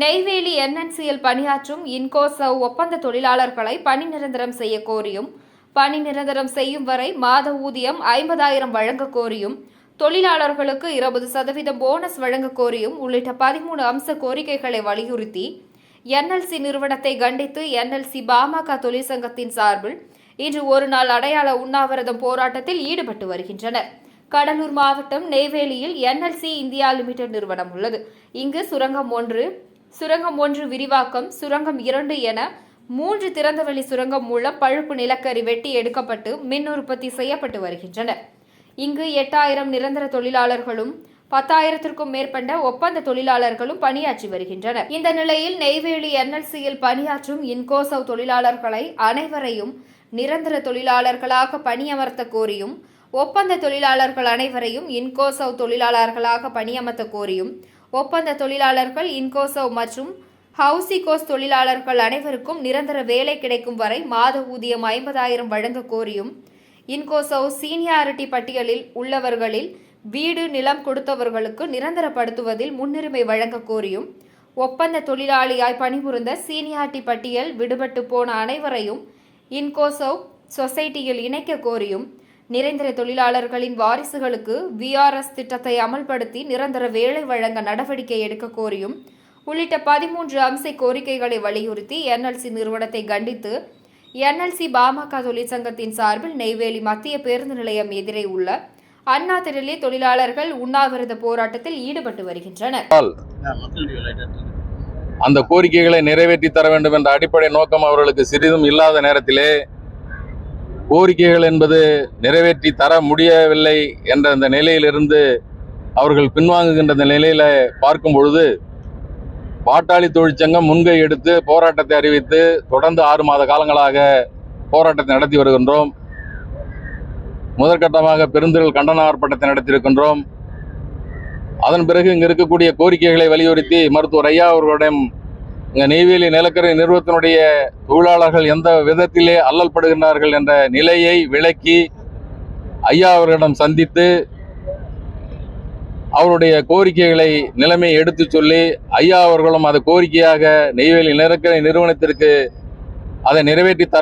நெய்வேலி என்என்சியில் பணியாற்றும் இன்கோசவ் ஒப்பந்த தொழிலாளர்களை பணி நிரந்தரம் செய்ய கோரியும் பணி நிரந்தரம் செய்யும் வரை மாத ஊதியம் ஐம்பதாயிரம் வழங்க கோரியும் தொழிலாளர்களுக்கு இருபது சதவீதம் போனஸ் வழங்க கோரியும் உள்ளிட்ட பதிமூணு அம்ச கோரிக்கைகளை வலியுறுத்தி என்எல்சி நிறுவனத்தை கண்டித்து என்எல்சி பாமக தொழிற்சங்கத்தின் சார்பில் இன்று ஒரு நாள் அடையாள உண்ணாவிரதம் போராட்டத்தில் ஈடுபட்டு வருகின்றனர். கடலூர் மாவட்டம் நெய்வேலியில் என்எல்சி இந்தியா லிமிடெட் நிறுவனம் உள்ளது. இங்கு சுரங்கம் ஒன்று சுரங்கம் ஒன்று விரிவாக்கம் சுரங்கம் இரண்டு என மூன்று திறந்தவெளி சுரங்கம் மூலம் பழுப்பு நிலக்கரி வெட்டி எடுக்கப்பட்டு மின் உற்பத்தி செய்யப்பட்டு வருகின்றன. இங்கு எட்டாயிரம் நிரந்தர தொழிலாளர்களும் பத்தாயிரத்திற்கும் மேற்பட்ட ஒப்பந்த தொழிலாளர்களும் பணியாற்றி வருகின்றனர். இந்த நிலையில் நெய்வேலி என்எல்சியில் பணியாற்றும் இன்கோசவ் தொழிலாளர்களை அனைவரையும் நிரந்தர தொழிலாளர்களாக பணியமர்த்த கோரியும் ஒப்பந்த தொழிலாளர்கள் அனைவரையும் இன்கோசவ் தொழிலாளர்களாக பணியமர்த்த கோரியும் ஒப்பந்த தொழிலாளர்கள் இன்கோசோ மற்றும் ஹவுசிகோஸ் தொழிலாளர்கள் அனைவருக்கும் நிரந்தர வேலை கிடைக்கும் வரை மாத ஊதியம் ஐம்பதாயிரம் வழங்க கோரியும் இன்கோசோ சீனியாரிட்டி பட்டியலில் உள்ளவர்களில் வீடு நிலம் கொடுத்தவர்களுக்கு நிரந்தரப்படுத்துவதில் முன்னுரிமை வழங்க கோரியும் ஒப்பந்த தொழிலாளியாய் பணிபுரிந்த சீனியாரிட்டி பட்டியல் விடுபட்டு போன அனைவரையும் இன்கோசோ சொசைட்டியில் இணைக்க கோரியும் நிரந்தர தொழிலாளர்களின் வாரிசுகளுக்கு விஆர்எஸ் திட்டத்தை அமல்படுத்தி நிரந்தர வேலை வழங்க நடவடிக்கை எடுக்க கோரியும் உள்ளிட்ட பதிமூன்று அம்ச கோரிக்கைகளை வலியுறுத்தி என்எல்சி நிறுவனத்தை கண்டித்து என்எல்சி பாமக தொழிற்சங்கத்தின் சார்பில் நெய்வேலி மத்திய பேருந்து நிலையம் எதிரே உள்ள அண்ணா திடலில் தொழிலாளர்கள் உண்ணாவிரத போராட்டத்தில் ஈடுபட்டு வருகின்றனர். அந்த கோரிக்கைகளை நிறைவேற்றி தர வேண்டும் என்ற அடிப்படை நோக்கம் அவர்களுக்கு சிறிதும் இல்லாத நேரத்திலே கோரிக்கைகள் என்பது நிறைவேற்றி தர முடியவில்லை என்ற அந்த நிலையிலிருந்து அவர்கள் பின்வாங்குகின்ற அந்த நிலையில பார்க்கும் பொழுது பாட்டாளி தொழிற்சங்கம் முன்கை எடுத்து போராட்டத்தை அறிவித்து தொடர்ந்து ஆறு மாத காலங்களாக போராட்டத்தை நடத்தி வருகின்றோம். முதற்கட்டமாக பெருந்திரள் கண்டன ஆர்ப்பாட்டத்தை நடத்தியிருக்கின்றோம். அதன் பிறகு இங்கு இருக்கக்கூடிய கோரிக்கைகளை வலியுறுத்தி மருத்துவர் ஐயா அவர்களிடம் இங்கே நெய்வேலி நிலக்கரி நிறுவனத்தினுடைய தொழிலாளர்கள் எந்த விதத்திலே அல்லல் படுகின்றார்கள் என்ற நிலையை விளக்கி ஐயா அவர்களிடம் சந்தித்து அவருடைய கோரிக்கைகளை நிலைமையை எடுத்து சொல்லி ஐயா அவர்களும் அதை கோரிக்கையாக நெய்வேலி நிலக்கரி நிறுவனத்திற்கு அதை நிறைவேற்றி தர